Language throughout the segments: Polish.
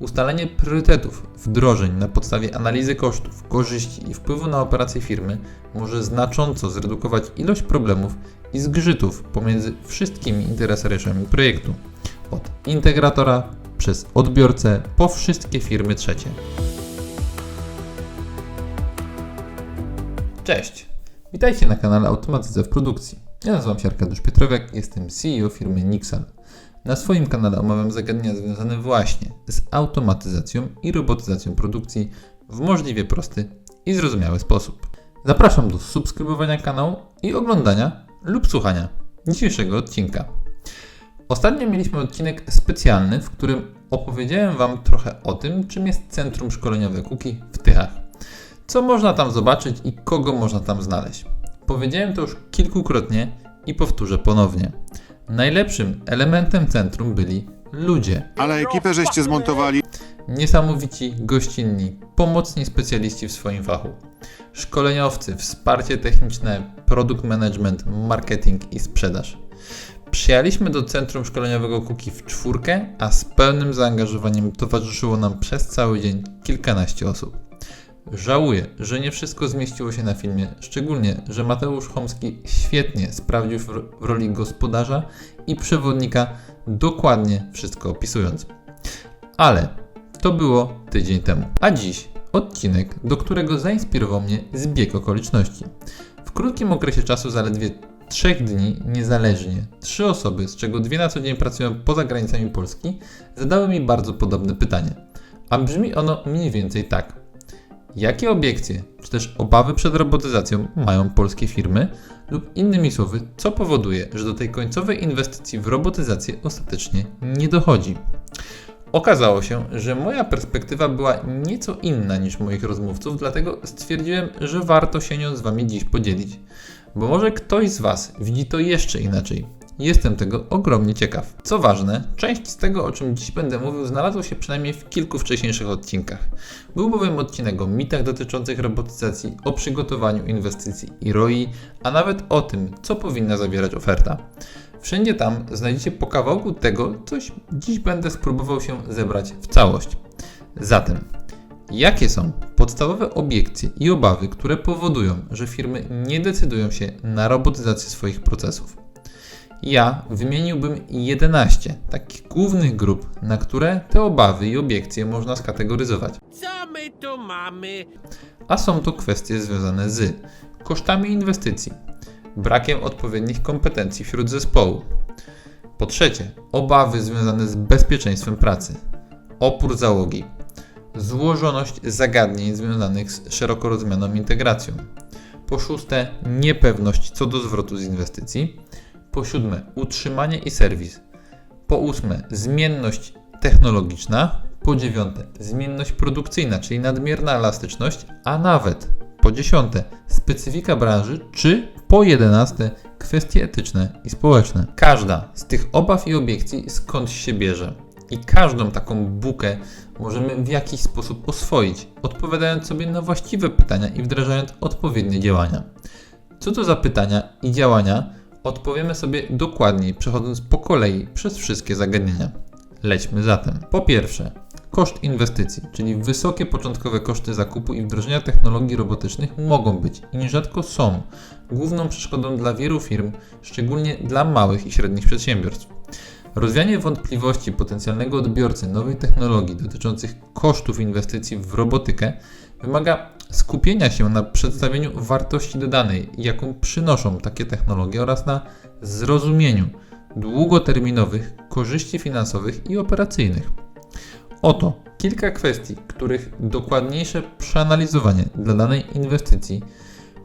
Ustalenie priorytetów wdrożeń na podstawie analizy kosztów, korzyści i wpływu na operacje firmy może znacząco zredukować ilość problemów i zgrzytów pomiędzy wszystkimi interesariuszami projektu, od integratora przez odbiorcę po wszystkie firmy trzecie. Cześć! Witajcie na kanale Automatyzacja w Produkcji. Ja nazywam się Arkadiusz Pietrowiak, jestem CEO firmy Nixal. Na swoim kanale omawiam zagadnienia związane właśnie z automatyzacją i robotyzacją produkcji w możliwie prosty i zrozumiały sposób. Zapraszam do subskrybowania kanału i oglądania lub słuchania dzisiejszego odcinka. Ostatnio mieliśmy odcinek specjalny, w którym opowiedziałem Wam trochę o tym, czym jest Centrum Szkoleniowe Kuki w Tychach. Co można tam zobaczyć i kogo można tam znaleźć. Powiedziałem to już kilkukrotnie i powtórzę ponownie. Najlepszym elementem centrum byli ludzie. Ale ekipę żeście zmontowali. Niesamowici, gościnni, pomocni specjaliści w swoim fachu. Szkoleniowcy, wsparcie techniczne, produkt management, marketing i sprzedaż. Przyjechaliśmy do Centrum Szkoleniowego Kuki w czwórkę, a z pełnym zaangażowaniem towarzyszyło nam przez cały dzień kilkanaście osób. Żałuję, że nie wszystko zmieściło się na filmie, szczególnie, że Mateusz Chomski świetnie sprawdził w ro- w roli gospodarza i przewodnika, dokładnie wszystko opisując. Ale to było tydzień temu. A dziś odcinek, do którego zainspirował mnie zbieg okoliczności. W krótkim okresie czasu, zaledwie trzech dni, niezależnie, trzy osoby, z czego dwie na co dzień pracują poza granicami Polski, zadały mi bardzo podobne pytanie. A brzmi ono mniej więcej tak. Jakie obiekcje, czy też obawy przed robotyzacją mają polskie firmy? Lub innymi słowy, co powoduje, że do tej końcowej inwestycji w robotyzację ostatecznie nie dochodzi? Okazało się, że moja perspektywa była nieco inna niż moich rozmówców, dlatego stwierdziłem, że warto się nią z Wami dziś podzielić. Bo może ktoś z Was widzi to jeszcze inaczej. Jestem tego ogromnie ciekaw. Co ważne, część z tego, o czym dziś będę mówił, znalazło się przynajmniej w kilku wcześniejszych odcinkach. Był bowiem odcinek o mitach dotyczących robotyzacji, o przygotowaniu inwestycji i ROI, a nawet o tym, co powinna zawierać oferta. Wszędzie tam znajdziecie po kawałku tego, coś dziś będę spróbował się zebrać w całość. Zatem, jakie są podstawowe obiekcje i obawy, które powodują, że firmy nie decydują się na robotyzację swoich procesów? Ja wymieniłbym 11 takich głównych grup, na które te obawy i obiekcje można skategoryzować. Co my tu mamy? A są to kwestie związane z kosztami inwestycji, brakiem odpowiednich kompetencji wśród zespołu. Po trzecie, obawy związane z bezpieczeństwem pracy, opór załogi, złożoność zagadnień związanych z szeroko rozumianą integracją. Po szóste, niepewność co do zwrotu z inwestycji. Po siódme, utrzymanie i serwis. Po ósme, zmienność technologiczna. Po dziewiąte, zmienność produkcyjna, czyli nadmierna elastyczność, a nawet po dziesiąte, specyfika branży, czy po jedenaste, kwestie etyczne i społeczne. Każda z tych obaw i obiekcji skądś się bierze. I każdą taką bukę możemy w jakiś sposób oswoić, odpowiadając sobie na właściwe pytania i wdrażając odpowiednie działania. Co to za pytania i działania? Odpowiemy sobie dokładniej, przechodząc po kolei przez wszystkie zagadnienia. Lećmy zatem. Po pierwsze, koszt inwestycji, czyli wysokie początkowe koszty zakupu i wdrożenia technologii robotycznych mogą być i nierzadko są główną przeszkodą dla wielu firm, szczególnie dla małych i średnich przedsiębiorstw. Rozwianie wątpliwości potencjalnego odbiorcy nowej technologii dotyczących kosztów inwestycji w robotykę wymaga skupienia się na przedstawieniu wartości dodanej, jaką przynoszą takie technologie oraz na zrozumieniu długoterminowych korzyści finansowych i operacyjnych. Oto kilka kwestii, których dokładniejsze przeanalizowanie dla danej inwestycji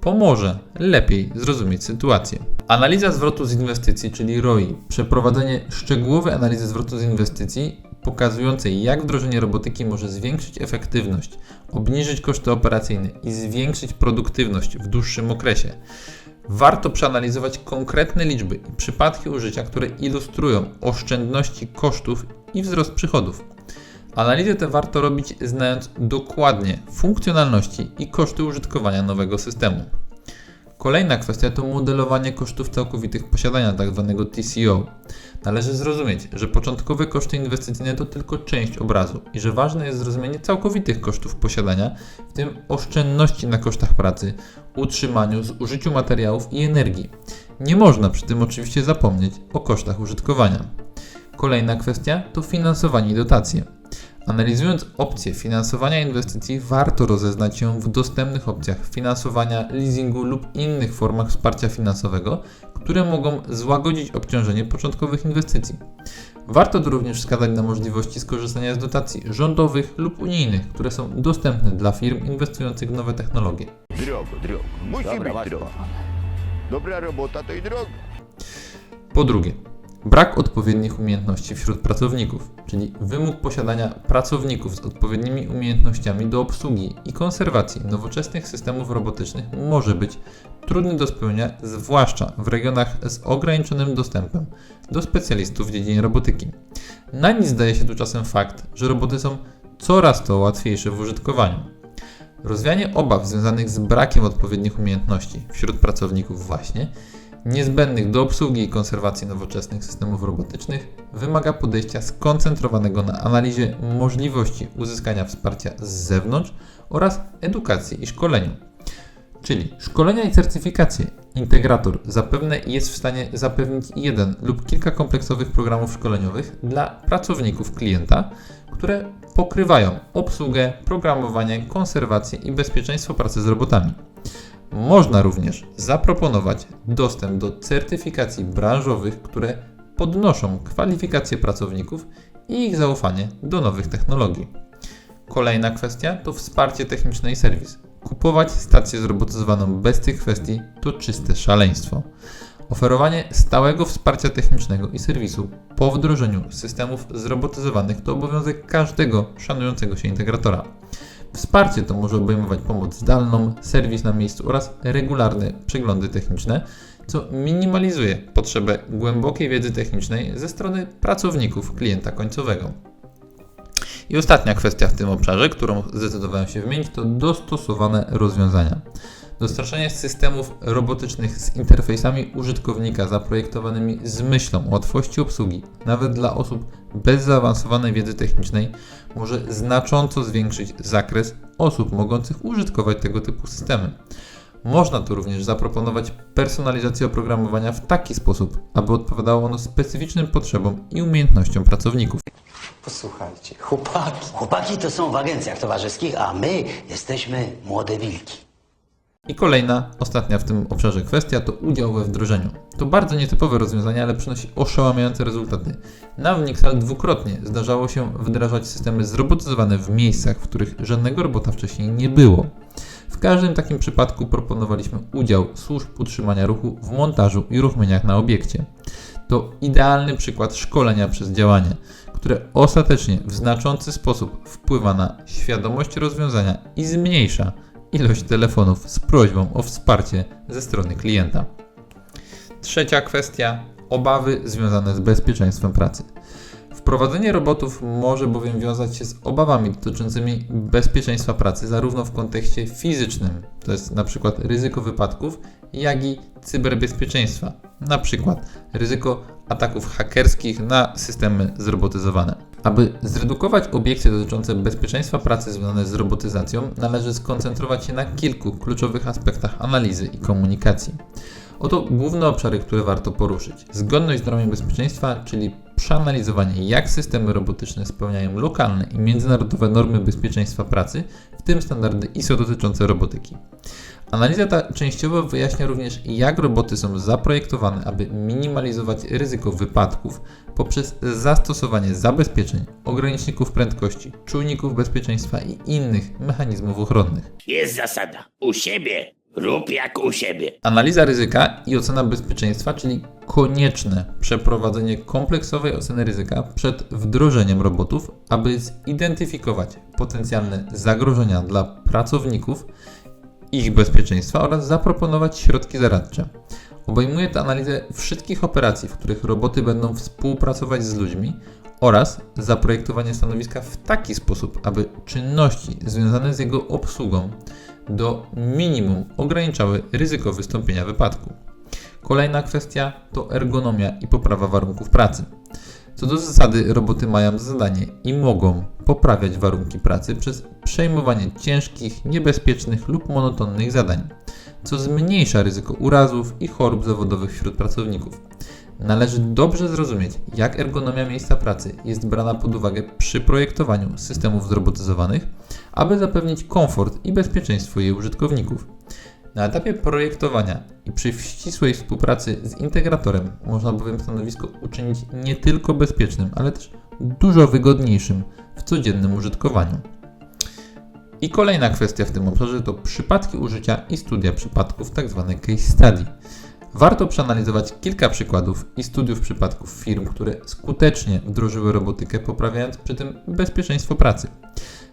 pomoże lepiej zrozumieć sytuację. Analiza zwrotu z inwestycji, czyli ROI, przeprowadzenie szczegółowej analizy zwrotu z inwestycji pokazującej, jak wdrożenie robotyki może zwiększyć efektywność, obniżyć koszty operacyjne i zwiększyć produktywność w dłuższym okresie. Warto przeanalizować konkretne liczby i przypadki użycia, które ilustrują oszczędności kosztów i wzrost przychodów. Analizę tę warto robić znając dokładnie funkcjonalności i koszty użytkowania nowego systemu. Kolejna kwestia to modelowanie kosztów całkowitych posiadania, tzw. TCO. Należy zrozumieć, że początkowe koszty inwestycyjne to tylko część obrazu i że ważne jest zrozumienie całkowitych kosztów posiadania, w tym oszczędności na kosztach pracy, utrzymaniu, zużyciu materiałów i energii. Nie można przy tym oczywiście zapomnieć o kosztach użytkowania. Kolejna kwestia to finansowanie i dotacje. Analizując opcje finansowania inwestycji, warto rozeznać się w dostępnych opcjach finansowania, leasingu lub innych formach wsparcia finansowego, które mogą złagodzić obciążenie początkowych inwestycji. Warto tu również wskazać na możliwości skorzystania z dotacji rządowych lub unijnych, które są dostępne dla firm inwestujących w nowe technologie. Drogo, drogo. Musi Dobra, być drogo. Dobra robota to i drogo. Po drugie, brak odpowiednich umiejętności wśród pracowników, czyli wymóg posiadania pracowników z odpowiednimi umiejętnościami do obsługi i konserwacji nowoczesnych systemów robotycznych może być trudny do spełnienia, zwłaszcza w regionach z ograniczonym dostępem do specjalistów w dziedzinie robotyki. Na nic zdaje się tu czasem fakt, że roboty są coraz to łatwiejsze w użytkowaniu. Rozwianie obaw związanych z brakiem odpowiednich umiejętności wśród pracowników właśnie niezbędnych do obsługi i konserwacji nowoczesnych systemów robotycznych wymaga podejścia skoncentrowanego na analizie możliwości uzyskania wsparcia z zewnątrz oraz edukacji i szkoleniu. Czyli szkolenia i certyfikacje. Integrator zapewne jest w stanie zapewnić jeden lub kilka kompleksowych programów szkoleniowych dla pracowników klienta, które pokrywają obsługę, programowanie, konserwację i bezpieczeństwo pracy z robotami. Można również zaproponować dostęp do certyfikacji branżowych, które podnoszą kwalifikacje pracowników i ich zaufanie do nowych technologii. Kolejna kwestia to wsparcie techniczne i serwis. Kupować stację zrobotyzowaną bez tych kwestii to czyste szaleństwo. Oferowanie stałego wsparcia technicznego i serwisu po wdrożeniu systemów zrobotyzowanych to obowiązek każdego szanującego się integratora. Wsparcie to może obejmować pomoc zdalną, serwis na miejscu oraz regularne przeglądy techniczne, co minimalizuje potrzebę głębokiej wiedzy technicznej ze strony pracowników klienta końcowego. I ostatnia kwestia w tym obszarze, którą zdecydowałem się wymienić, to dostosowane rozwiązania. Dostarczanie systemów robotycznych z interfejsami użytkownika zaprojektowanymi z myślą o łatwości obsługi, nawet dla osób bez zaawansowanej wiedzy technicznej, może znacząco zwiększyć zakres osób mogących użytkować tego typu systemy. Można tu również zaproponować personalizację oprogramowania w taki sposób, aby odpowiadało ono specyficznym potrzebom i umiejętnościom pracowników. Posłuchajcie, chłopaki. Chłopaki to są w agencjach towarzyskich, a my jesteśmy młode wilki. I kolejna, ostatnia w tym obszarze kwestia to udział we wdrożeniu. To bardzo nietypowe rozwiązanie, ale przynosi oszałamiające rezultaty. Nam w Nixal dwukrotnie zdarzało się wdrażać systemy zrobotyzowane w miejscach, w których żadnego robota wcześniej nie było. W każdym takim przypadku proponowaliśmy udział służb utrzymania ruchu w montażu i uruchomieniach na obiekcie. To idealny przykład szkolenia przez działanie, które ostatecznie w znaczący sposób wpływa na świadomość rozwiązania i zmniejsza ilość telefonów z prośbą o wsparcie ze strony klienta. Trzecia kwestia obawy związane z bezpieczeństwem pracy. Wprowadzenie robotów może bowiem wiązać się z obawami dotyczącymi bezpieczeństwa pracy, zarówno w kontekście fizycznym, to jest na przykład ryzyko wypadków, jak i cyberbezpieczeństwa, na przykład ryzyko ataków hakerskich na systemy zrobotyzowane. Aby zredukować obiekcje dotyczące bezpieczeństwa pracy związane z robotyzacją, należy skoncentrować się na kilku kluczowych aspektach analizy i komunikacji. Oto główne obszary, które warto poruszyć. Zgodność z normami bezpieczeństwa, czyli przeanalizowanie, jak systemy robotyczne spełniają lokalne i międzynarodowe normy bezpieczeństwa pracy, w tym standardy ISO dotyczące robotyki. Analiza ta częściowo wyjaśnia również, jak roboty są zaprojektowane, aby minimalizować ryzyko wypadków poprzez zastosowanie zabezpieczeń, ograniczników prędkości, czujników bezpieczeństwa i innych mechanizmów ochronnych. Jest zasada. U siebie rób jak u siebie. Analiza ryzyka i ocena bezpieczeństwa, czyli konieczne przeprowadzenie kompleksowej oceny ryzyka przed wdrożeniem robotów, aby zidentyfikować potencjalne zagrożenia dla pracowników, ich bezpieczeństwa oraz zaproponować środki zaradcze. Obejmuje to analizę wszystkich operacji, w których roboty będą współpracować z ludźmi oraz zaprojektowanie stanowiska w taki sposób, aby czynności związane z jego obsługą do minimum ograniczały ryzyko wystąpienia wypadku. Kolejna kwestia to ergonomia i poprawa warunków pracy. Co do zasady, roboty mają za zadanie i mogą poprawiać warunki pracy przez przejmowanie ciężkich, niebezpiecznych lub monotonnych zadań, co zmniejsza ryzyko urazów i chorób zawodowych wśród pracowników. Należy dobrze zrozumieć, jak ergonomia miejsca pracy jest brana pod uwagę przy projektowaniu systemów zrobotyzowanych, aby zapewnić komfort i bezpieczeństwo jej użytkowników. Na etapie projektowania i przy ścisłej współpracy z integratorem można bowiem stanowisko uczynić nie tylko bezpiecznym, ale też dużo wygodniejszym w codziennym użytkowaniu. I kolejna kwestia w tym obszarze to przypadki użycia i studia przypadków, tzw. case study. Warto przeanalizować kilka przykładów i studiów przypadków firm, które skutecznie wdrożyły robotykę, poprawiając przy tym bezpieczeństwo pracy.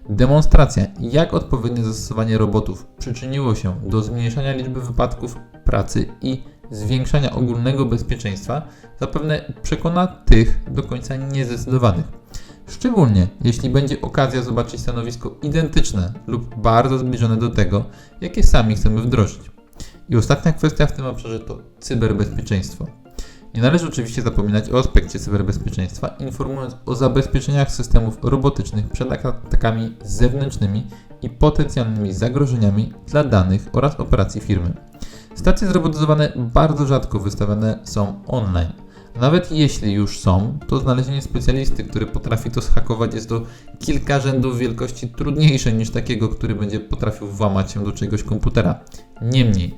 Demonstracja, jak odpowiednie zastosowanie robotów przyczyniło się do zmniejszania liczby wypadków pracy i zwiększania ogólnego bezpieczeństwa, zapewne przekona tych do końca niezdecydowanych. Szczególnie jeśli będzie okazja zobaczyć stanowisko identyczne lub bardzo zbliżone do tego, jakie sami chcemy wdrożyć. I ostatnia kwestia w tym obszarze to cyberbezpieczeństwo. Nie należy oczywiście zapominać o aspekcie cyberbezpieczeństwa, informując o zabezpieczeniach systemów robotycznych przed atakami zewnętrznymi i potencjalnymi zagrożeniami dla danych oraz operacji firmy. Stacje zrobotyzowane bardzo rzadko wystawiane są online. Nawet jeśli już są, to znalezienie specjalisty, który potrafi to zhakować, jest to kilka rzędów wielkości trudniejsze niż takiego, który będzie potrafił włamać się do czegoś komputera. Niemniej,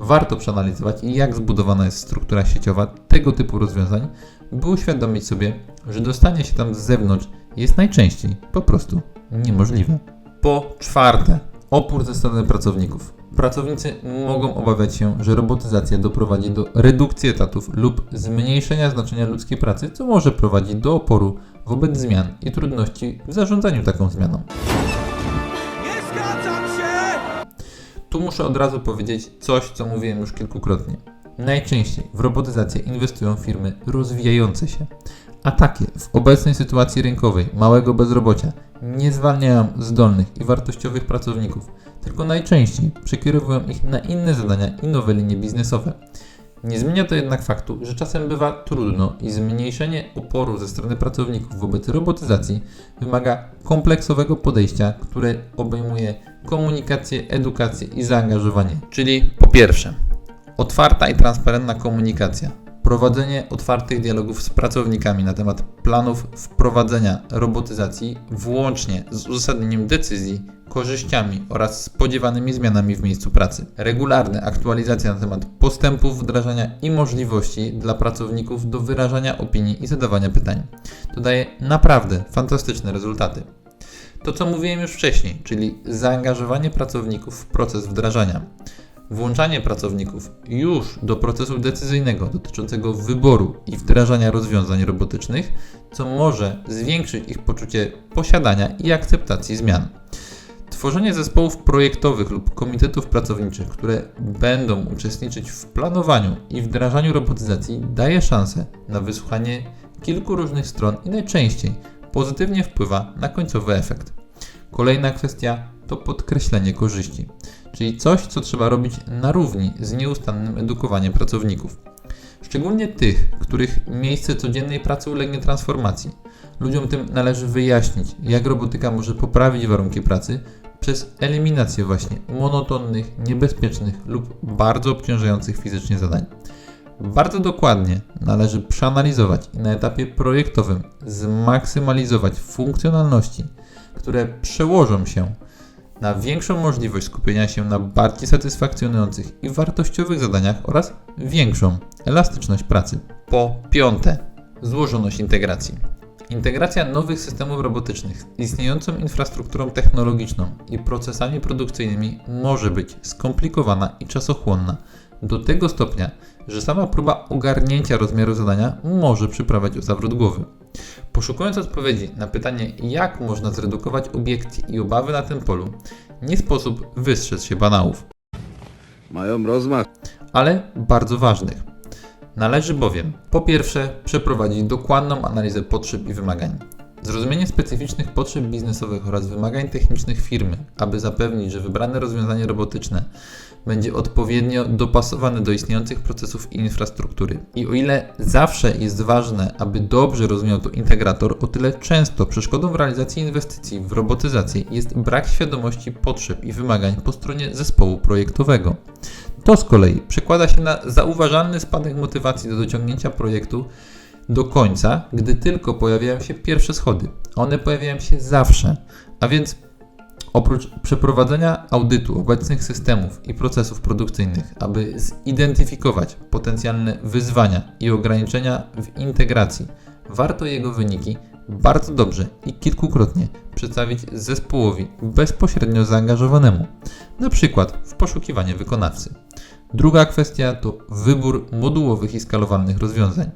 warto przeanalizować, jak zbudowana jest struktura sieciowa tego typu rozwiązań, by uświadomić sobie, że dostanie się tam z zewnątrz jest najczęściej po prostu niemożliwe. Po czwarte, opór ze strony pracowników. Pracownicy mogą obawiać się, że robotyzacja doprowadzi do redukcji etatów lub zmniejszenia znaczenia ludzkiej pracy, co może prowadzić do oporu wobec zmian i trudności w zarządzaniu taką zmianą. Tu muszę od razu powiedzieć coś, co mówiłem już kilkukrotnie. Najczęściej w robotyzację inwestują firmy rozwijające się, a takie w obecnej sytuacji rynkowej małego bezrobocia nie zwalniają zdolnych i wartościowych pracowników, tylko najczęściej przekierowują ich na inne zadania i nowe linie biznesowe. Nie zmienia to jednak faktu, że czasem bywa trudno i zmniejszenie oporu ze strony pracowników wobec robotyzacji wymaga kompleksowego podejścia, które obejmuje komunikację, edukację i zaangażowanie. Czyli po pierwsze, otwarta i transparentna komunikacja. Prowadzenie otwartych dialogów z pracownikami na temat planów wprowadzenia robotyzacji, włącznie z uzasadnieniem decyzji, korzyściami oraz spodziewanymi zmianami w miejscu pracy. Regularne aktualizacje na temat postępów wdrażania i możliwości dla pracowników do wyrażania opinii i zadawania pytań. To daje naprawdę fantastyczne rezultaty. To, co mówiłem już wcześniej, czyli zaangażowanie pracowników w proces wdrażania. Włączanie pracowników już do procesu decyzyjnego dotyczącego wyboru i wdrażania rozwiązań robotycznych, co może zwiększyć ich poczucie posiadania i akceptacji zmian. Tworzenie zespołów projektowych lub komitetów pracowniczych, które będą uczestniczyć w planowaniu i wdrażaniu robotyzacji, daje szansę na wysłuchanie kilku różnych stron i najczęściej pozytywnie wpływa na końcowy efekt. Kolejna kwestia to podkreślenie korzyści, czyli coś, co trzeba robić na równi z nieustannym edukowaniem pracowników. Szczególnie tych, których miejsce codziennej pracy ulegnie transformacji. Ludziom tym należy wyjaśnić, jak robotyka może poprawić warunki pracy przez eliminację właśnie monotonnych, niebezpiecznych lub bardzo obciążających fizycznie zadań. Bardzo dokładnie należy przeanalizować i na etapie projektowym zmaksymalizować funkcjonalności, które przełożą się na większą możliwość skupienia się na bardziej satysfakcjonujących i wartościowych zadaniach oraz większą elastyczność pracy. Po piąte, złożoność integracji. Integracja nowych systemów robotycznych z istniejącą infrastrukturą technologiczną i procesami produkcyjnymi może być skomplikowana i czasochłonna do tego stopnia, że sama próba ogarnięcia rozmiaru zadania może przyprawiać o zawrót głowy. Poszukując odpowiedzi na pytanie, jak można zredukować obiekcje i obawy na tym polu, nie sposób wystrzec się banałów, Mają rozmach. ale bardzo ważnych. Należy bowiem po pierwsze przeprowadzić dokładną analizę potrzeb i wymagań. Zrozumienie specyficznych potrzeb biznesowych oraz wymagań technicznych firmy, aby zapewnić, że wybrane rozwiązanie robotyczne będzie odpowiednio dopasowane do istniejących procesów i infrastruktury. I o ile zawsze jest ważne, aby dobrze rozumiał to integrator, o tyle często przeszkodą w realizacji inwestycji w robotyzację jest brak świadomości potrzeb i wymagań po stronie zespołu projektowego. To z kolei przekłada się na zauważalny spadek motywacji do dociągnięcia projektu do końca, gdy tylko pojawiają się pierwsze schody. One pojawiają się zawsze, a więc oprócz przeprowadzenia audytu obecnych systemów i procesów produkcyjnych, aby zidentyfikować potencjalne wyzwania i ograniczenia w integracji, warto jego wyniki bardzo dobrze i kilkukrotnie przedstawić zespołowi bezpośrednio zaangażowanemu, na przykład w poszukiwanie wykonawcy. Druga kwestia to wybór modułowych i skalowalnych rozwiązań.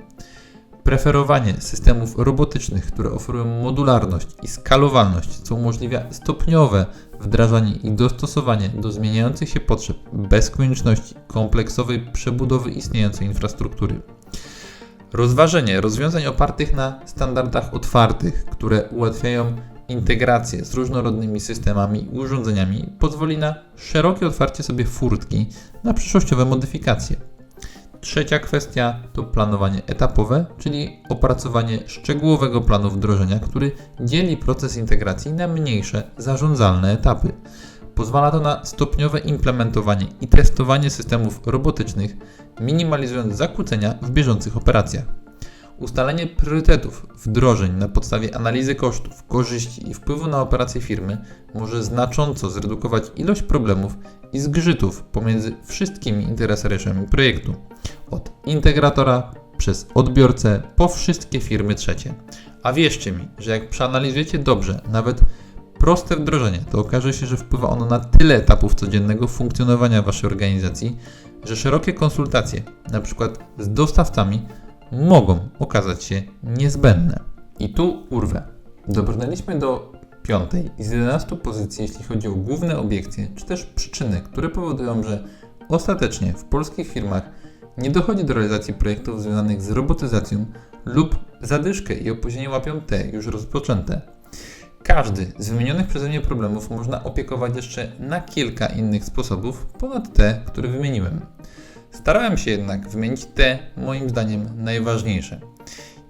Preferowanie systemów robotycznych, które oferują modularność i skalowalność, co umożliwia stopniowe wdrażanie i dostosowanie do zmieniających się potrzeb bez konieczności kompleksowej przebudowy istniejącej infrastruktury. Rozważenie rozwiązań opartych na standardach otwartych, które ułatwiają integrację z różnorodnymi systemami i urządzeniami, pozwoli na szerokie otwarcie sobie furtki na przyszłościowe modyfikacje. Trzecia kwestia to planowanie etapowe, czyli opracowanie szczegółowego planu wdrożenia, który dzieli proces integracji na mniejsze, zarządzalne etapy. Pozwala to na stopniowe implementowanie i testowanie systemów robotycznych, minimalizując zakłócenia w bieżących operacjach. Ustalenie priorytetów wdrożeń na podstawie analizy kosztów, korzyści i wpływu na operacje firmy może znacząco zredukować ilość problemów i zgrzytów pomiędzy wszystkimi interesariuszami projektu, od integratora przez odbiorcę po wszystkie firmy trzecie. A wierzcie mi, że jak przeanalizujecie dobrze nawet proste wdrożenie, to okaże się, że wpływa ono na tyle etapów codziennego funkcjonowania Waszej organizacji, że szerokie konsultacje, np. z dostawcami, mogą okazać się niezbędne. I tu urwę. Dobrnęliśmy do piątej z 11 pozycji, jeśli chodzi o główne obiekcje, czy też przyczyny, które powodują, że ostatecznie w polskich firmach nie dochodzi do realizacji projektów związanych z robotyzacją lub zadyszkę i opóźnienie łapią te już rozpoczęte. Każdy z wymienionych przeze mnie problemów można opiekować jeszcze na kilka innych sposobów ponad te, które wymieniłem. Starałem się jednak wymienić te, moim zdaniem, najważniejsze.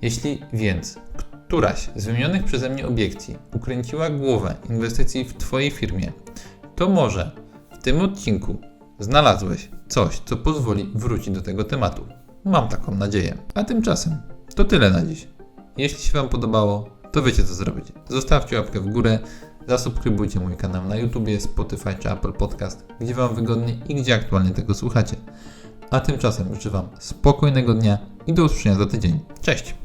Jeśli więc któraś z wymienionych przeze mnie obiekcji ukręciła głowę inwestycji w Twojej firmie, to może w tym odcinku znalazłeś coś, co pozwoli wrócić do tego tematu. Mam taką nadzieję. A tymczasem to tyle na dziś. Jeśli się Wam podobało, to wiecie co zrobić. Zostawcie łapkę w górę, zasubskrybujcie mój kanał na YouTube, Spotify czy Apple Podcast, gdzie Wam wygodnie i gdzie aktualnie tego słuchacie. A tymczasem życzę Wam spokojnego dnia i do usłyszenia za tydzień. Cześć!